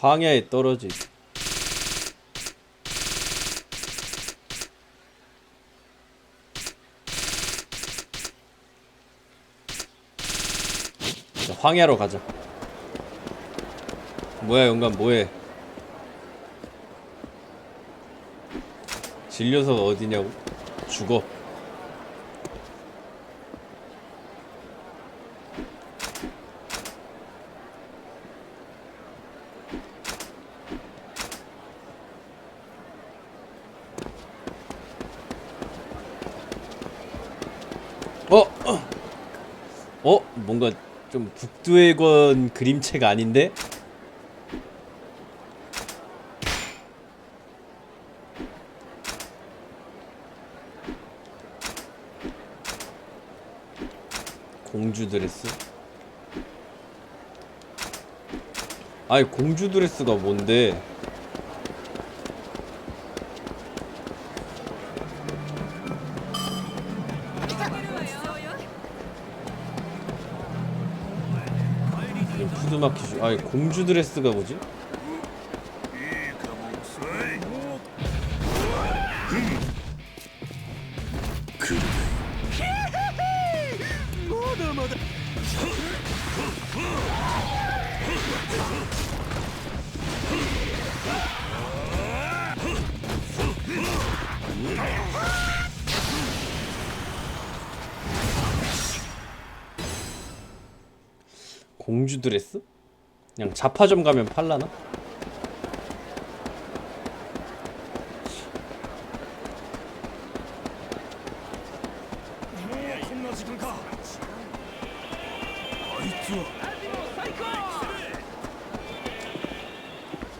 황야에 있어. 자, 황야로 가자. 뭐야 영감 뭐해? 진료소가 어디냐고? 죽어. 어? 어? 어? 뭔가 좀 북두의권 그림체가 아닌데? 공주 드레스? 아니 공주 드레스가 뭔데? 이 푸드마켓 아니 공주 드레스가 뭐지? 공주 드레스? 그냥 자파점 가면 팔라나?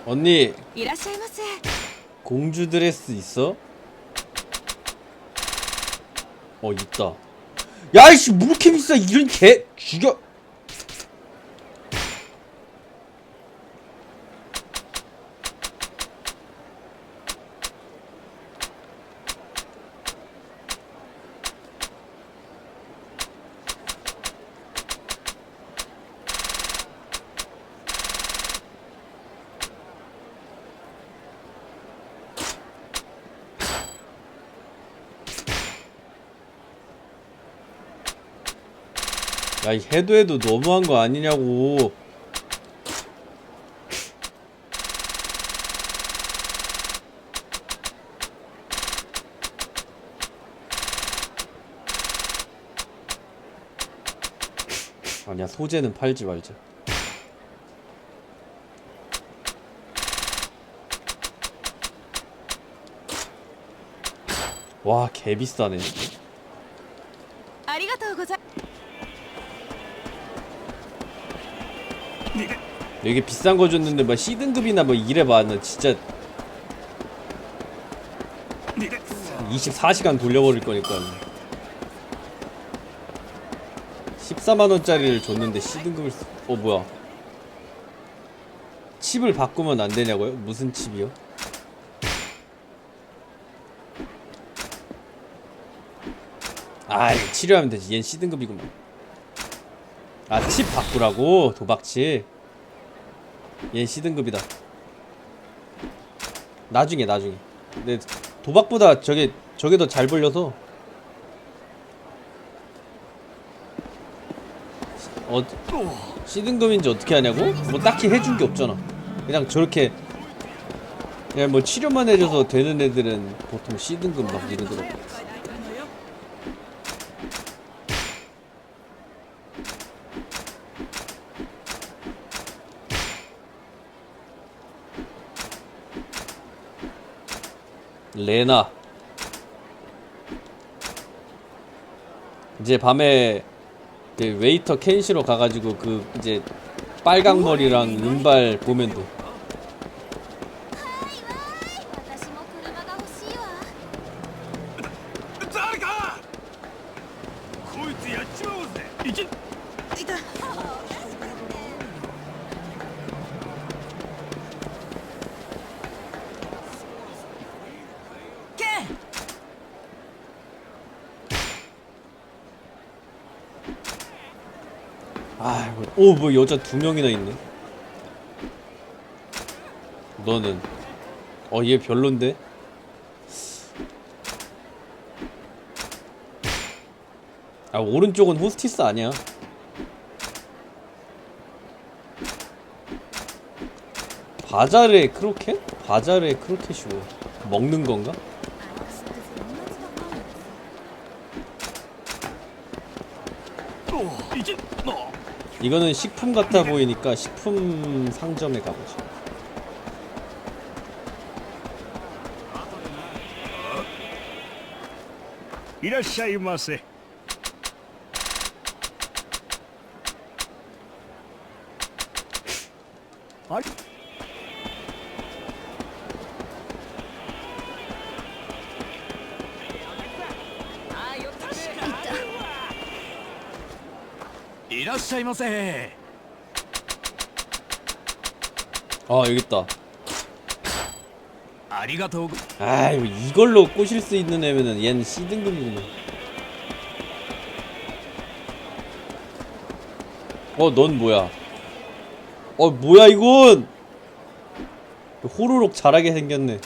언니 공주 드레스 있어? 어 있다 야이씨 뭐 이렇게 비싸 이런 개 죽여 야이 해도 해도 너무한 거 아니냐고. 아니야 소재는 팔지 말자. 와 개비싸네 여기 비싼 거 줬는데 뭐 C등급이나 뭐 이래 봐. 나 진짜 24시간 돌려버릴 거니까. 14만원짜리를 줬는데 C등급을 쓰... 어 뭐야? 칩을 바꾸면 안 되냐고요? 무슨 칩이요? 아 이거 치료하면 되지. 얜 C등급이구만 아 칩 바꾸라고? 도박칩 얜 C등급이다. 나중에 나중에. 근데 도박보다 저게 저게 더 잘 벌려서. 어 C등급인지 어떻게 하냐고? 뭐 딱히 해준 게 없잖아. 그냥 저렇게 그냥 뭐 치료만 해줘서 되는 애들은 보통 C등급 막 이러더라고 레나. 이제 밤에 이제 웨이터 켄시로 가가지고 그 이제 빨강 머리랑 은발 보면 돼 아, 오뭐 여자 두 명이나 있네. 너는 어 얘 별론데 아 오른쪽은 호스티스 아니야 바자르의 크로켓? 바자르의 크로켓이 뭐 먹는 건가? 이거는 식품 같아 보이니까 식품 상점에 가보죠. 이라샤이마세. 아 らっしゃいませ 아 여기 있다. ありがとうご 아 이거 이걸로 꼬실 수 있는 애면은 얘는 C 등급이구나. 어, 넌 뭐야? 어, 뭐야 이건? 호로록 잘하게 생겼네.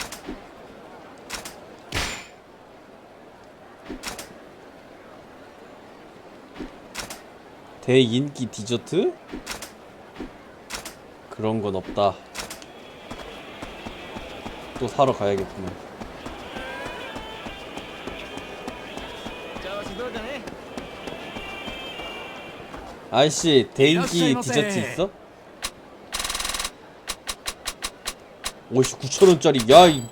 대인기 디저트? 그런 건 없다. 또 사러 가야겠구만. 아이씨, 대인기 디저트 있어? 59,000원짜리, 야, 이,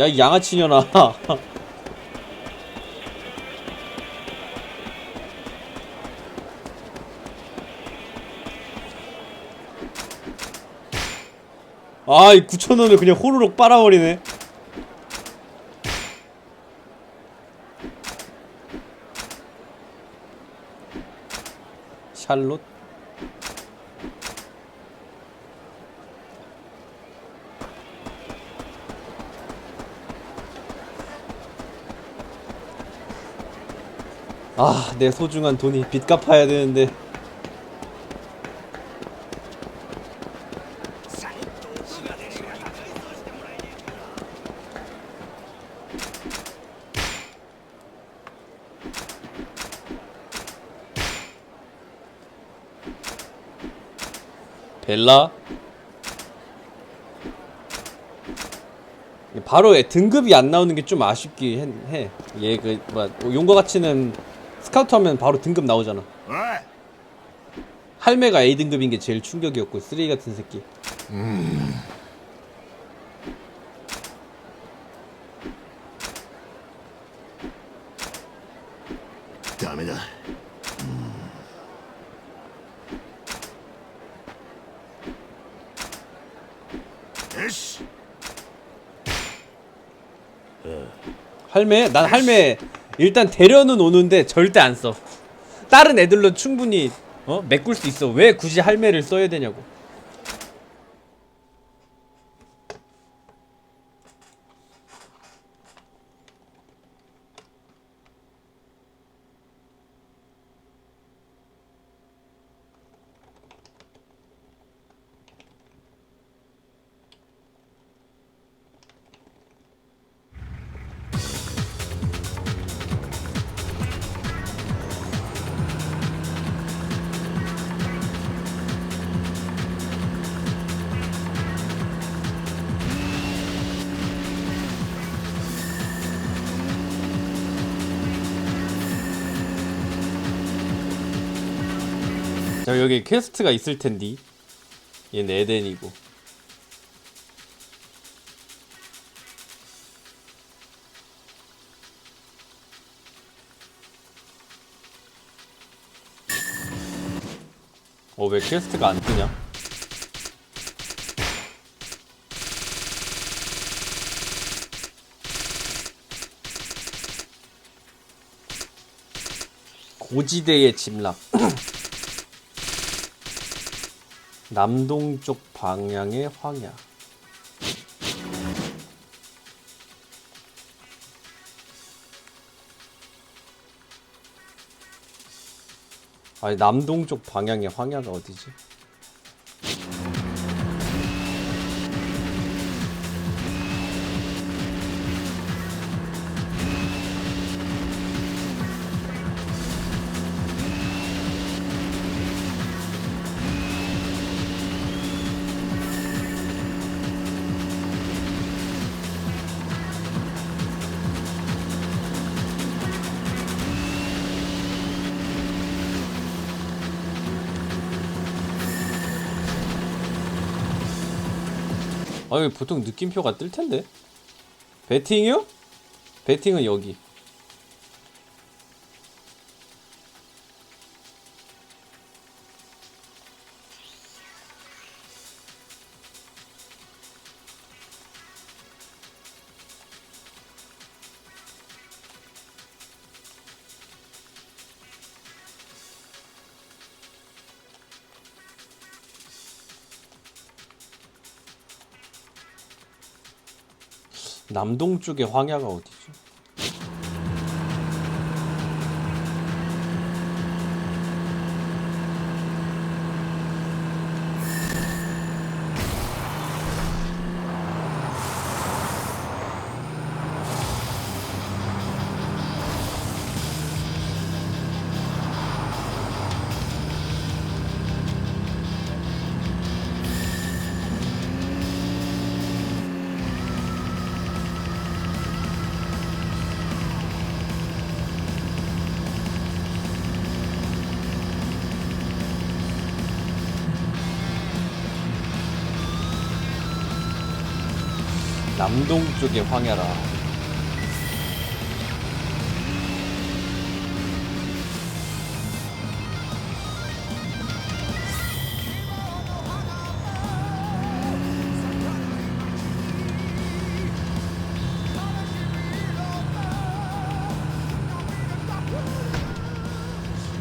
야, 이 양아치녀나 아, 이 9천원을 그냥 호로록 빨아버리네. 샬롯? 아, 내 소중한 돈이 빚 갚아야 되는데. 렐라 바로 등급이 안 나오는 게 좀 아쉽긴 해. 얘 그 뭐, 용과 같이는 스카우트 하면 바로 등급 나오잖아. 할매가 A 등급인 게 제일 충격이었고 쓰레기 같은 새끼. 음. 다 에이씨. 할매? 난 할매 일단 데려는 오는데 절대 안 써. 다른 애들로 충분히 어? 메꿀 수 있어. 왜 굳이 할매를 써야 되냐고. 자 여기 퀘스트가 있을 텐디. 얘는 에덴이고. 어왜 퀘스트가 안 뜨냐? 고지대의 침략. 남동쪽 방향의 황야. 아니 남동쪽 방향의 황야가 어디지? 아니 보통 느낌표가 뜰 텐데. 배팅이요? 배팅은 여기. 남동 쪽에 황야가 어디지? 남동 쪽에 황야라.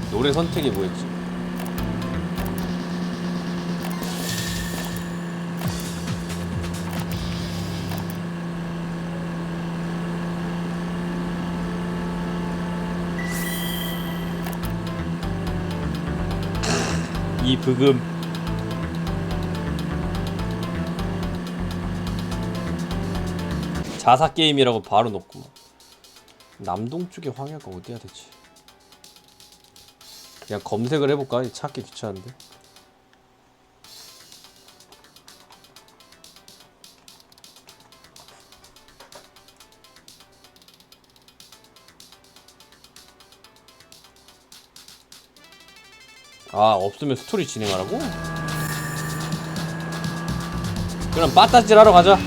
노래 선택이 뭐였지? 이 브금. 자사 게임이라고 바로 넣고 남동 쪽에 황야가 어디야 대체? 그냥 검색을 해볼까? 찾기 귀찮은데 아 없으면 스토리 진행하라고? 그럼 빠따질 하러 가자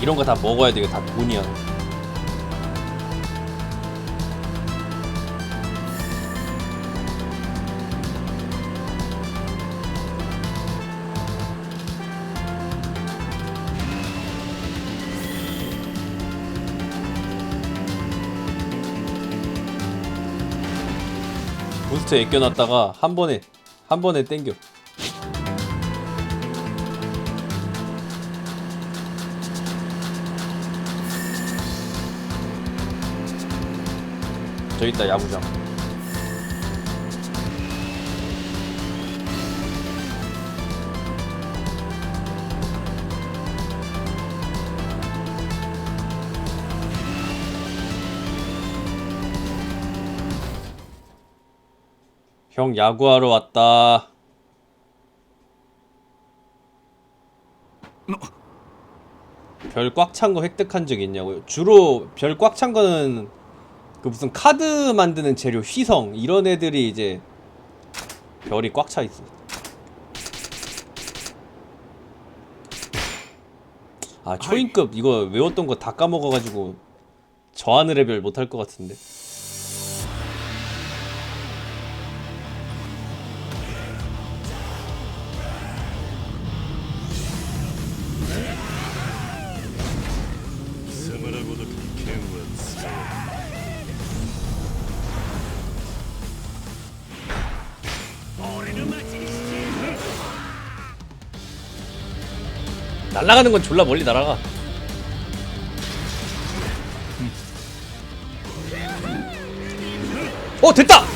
이런 거 다 먹어야 돼 이거 다 돈이야 부스트 애껴놨다가 한 번에 한 번에 땡겨. 저기 있다 야구장 형 야구하러 왔다 별 꽉 찬 거 획득한 적 있냐고요? 주로 별 꽉 찬 거는 그 무슨 카드 만드는 재료 휘성 이런 애들이 이제 별이 꽉 차 있어. 아 초인급 이거 외웠던 거 다 까먹어가지고 저 하늘의 별 못할 것 같은데. 날아가는 건 졸라 멀리 날아가. 어 됐다.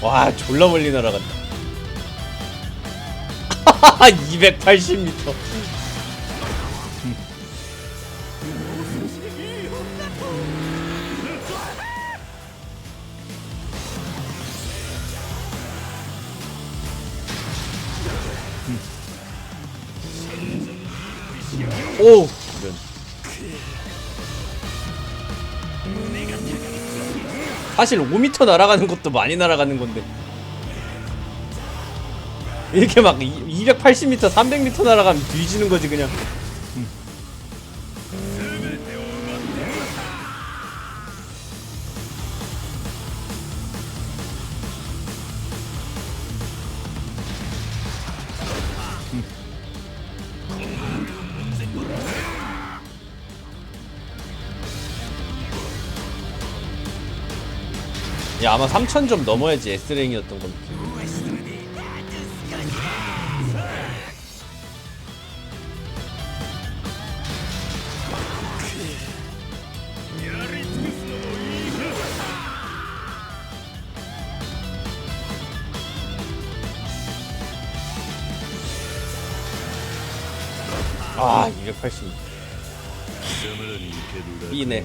와 졸라 멀리 날아간다. 280m. 오. 이런 사실 5m 날아가는 것도 많이 날아가는 건데. 이렇게 막 280m 300m 날아가면 뒤지는 거지 그냥 야 아마 3000좀 넘어야지 S랭이었던 건 아 280. B네.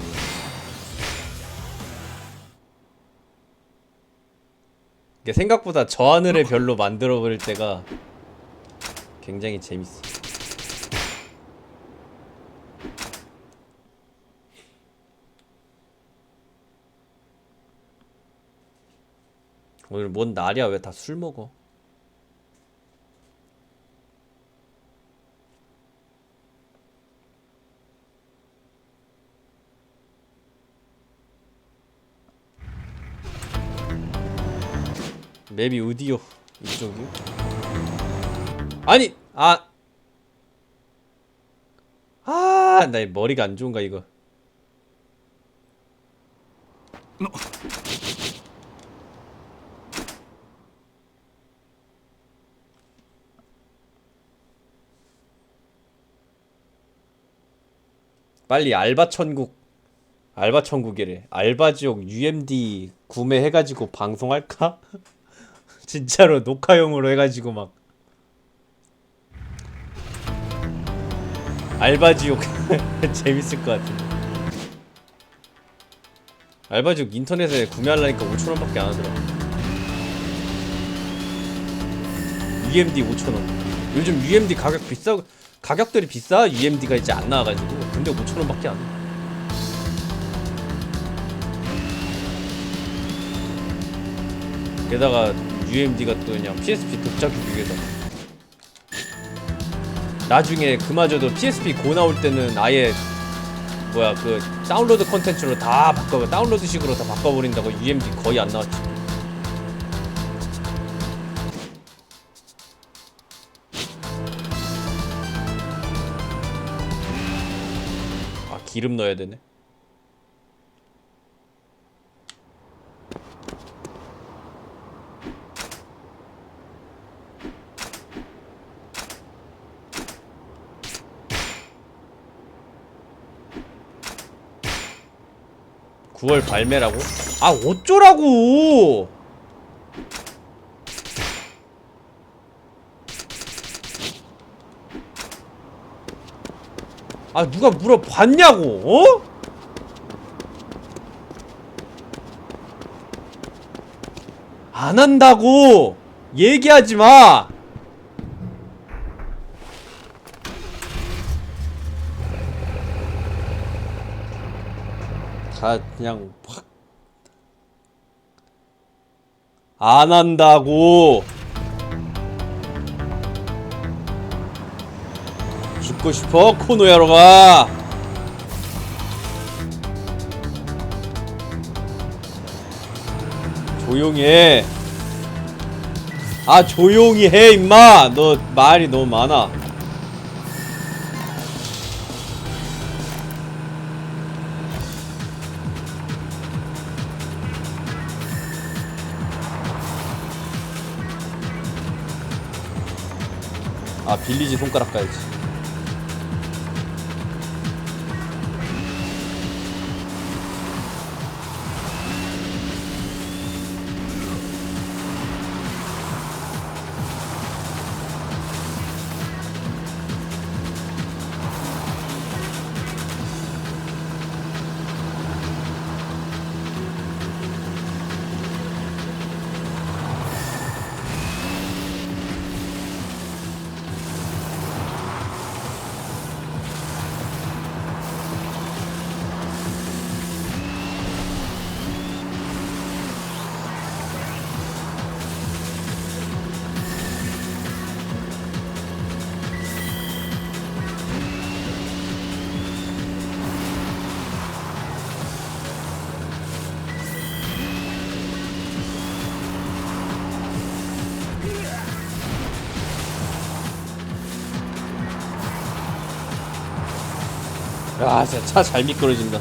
이게 생각보다 저 하늘의 별로 만들어 버릴 때가 굉장히 재밌어. 오늘 뭔 날이야 왜 다 술 먹어? 맵이 어디요? 이쪽이요? 아니 아. 아, 나 머리가 안 좋은가 이거. 빨리 알바 천국 알바 천국이래. 알바 지옥 UMD 구매해가지고 방송할까? 진짜로 녹화용으로 해가지고 막. 알바지옥. 재밌을 것 같은데. 알바지옥 인터넷에 구매하려니까 5천원밖에 안 하더라. UMD 5천원. 요즘 UMD 가격 비싸 가격들이 비싸? UMD가 이제 안 나와가지고. 근데 5천원밖에 안 해. 게다가 UMD가 또 그냥 PSP 독자 규격에서. 나중에 그마저도 PSP 고 나올 때는 아예 뭐야 그 다운로드 컨텐츠로 다 바꿔 다운로드식으로 다 바꿔버린다고 UMD 거의 안 나왔지. 아 기름 넣어야 되네 구월 발매라고? 아 어쩌라고! 아 누가 물어봤냐고 어? 안 한다고 얘기하지 마. 다 그냥 확 안 한다고. 죽고 싶어 코노야로 가. 조용히 해. 아 조용히 해 임마. 너 말이 너무 많아 빌리지 손가락 가야지 아 진짜 차 잘 미끄러진다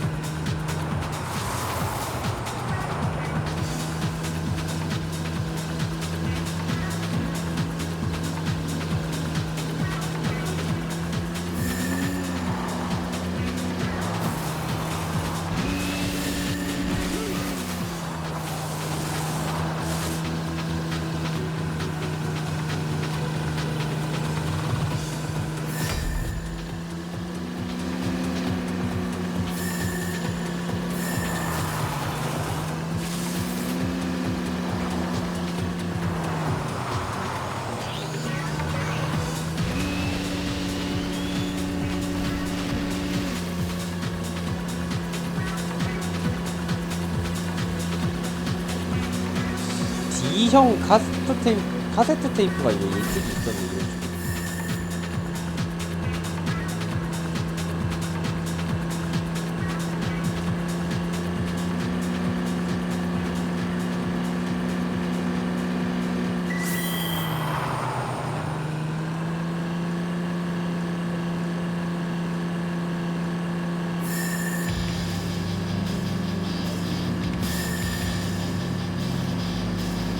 D형 카세트 테이프 카세트 테이프가 이쪽에 있었는데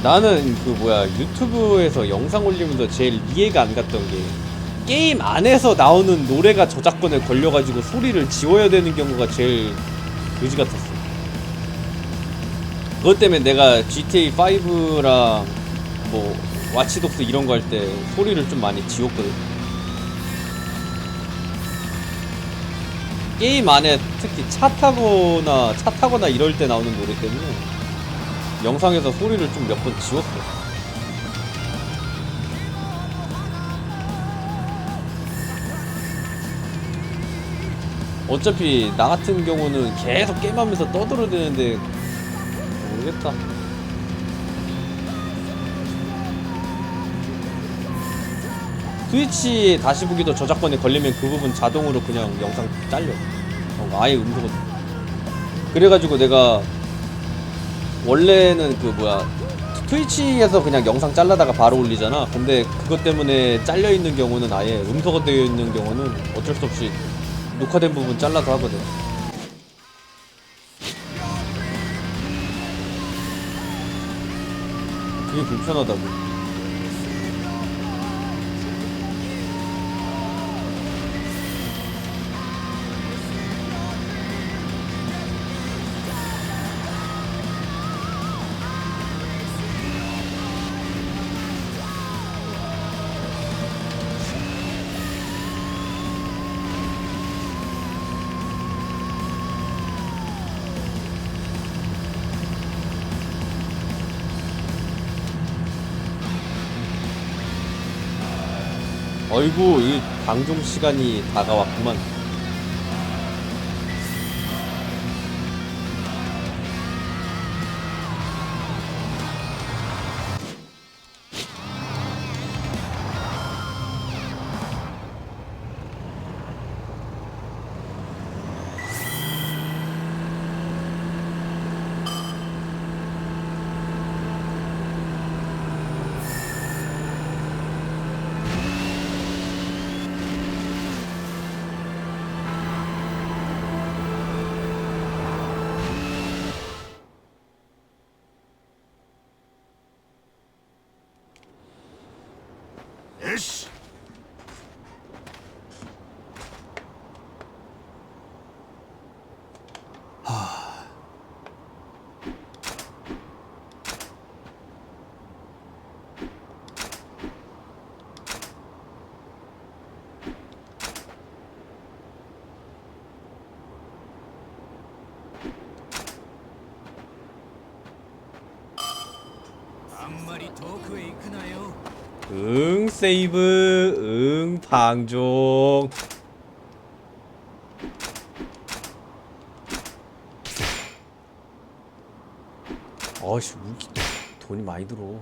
나는 그 뭐야 유튜브에서 영상 올리면서 제일 이해가 안 갔던 게 게임 안에서 나오는 노래가 저작권에 걸려가지고 소리를 지워야 되는 경우가 제일 그지 같았어. 그것 때문에 내가 GTA 5랑 뭐 와치독스 이런 거 할 때 소리를 좀 많이 지웠거든. 게임 안에 특히 차 타거나 차 타거나 이럴 때 나오는 노래 때문에 영상에서 소리를 좀 몇 번 지웠어. 어차피 나 같은 경우는 계속 게임하면서 떠들어대는데 모르겠다. 스위치 다시 보기도 저작권에 걸리면 그 부분 자동으로 그냥 영상 잘려. 어, 아예 음소거. 그래가지고 내가 원래는 그 뭐야 트위치에서 그냥 영상 잘라다가 바로 올리잖아. 근데 그것 때문에 잘려 있는 경우는 아예 음소거 되어 있는 경우는 어쩔 수 없이 녹화된 부분 잘라서 하거든. 그게 불편하다고. 어이구, 이 방송 시간이 다가왔구만. 세이브, 응, 방종. 어이씨, 왜 이렇게 돈이 많이 들어.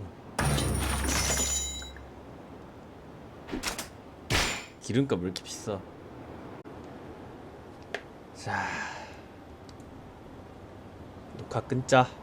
기름값 왜 이렇게 비싸? 자, 녹화 끊자.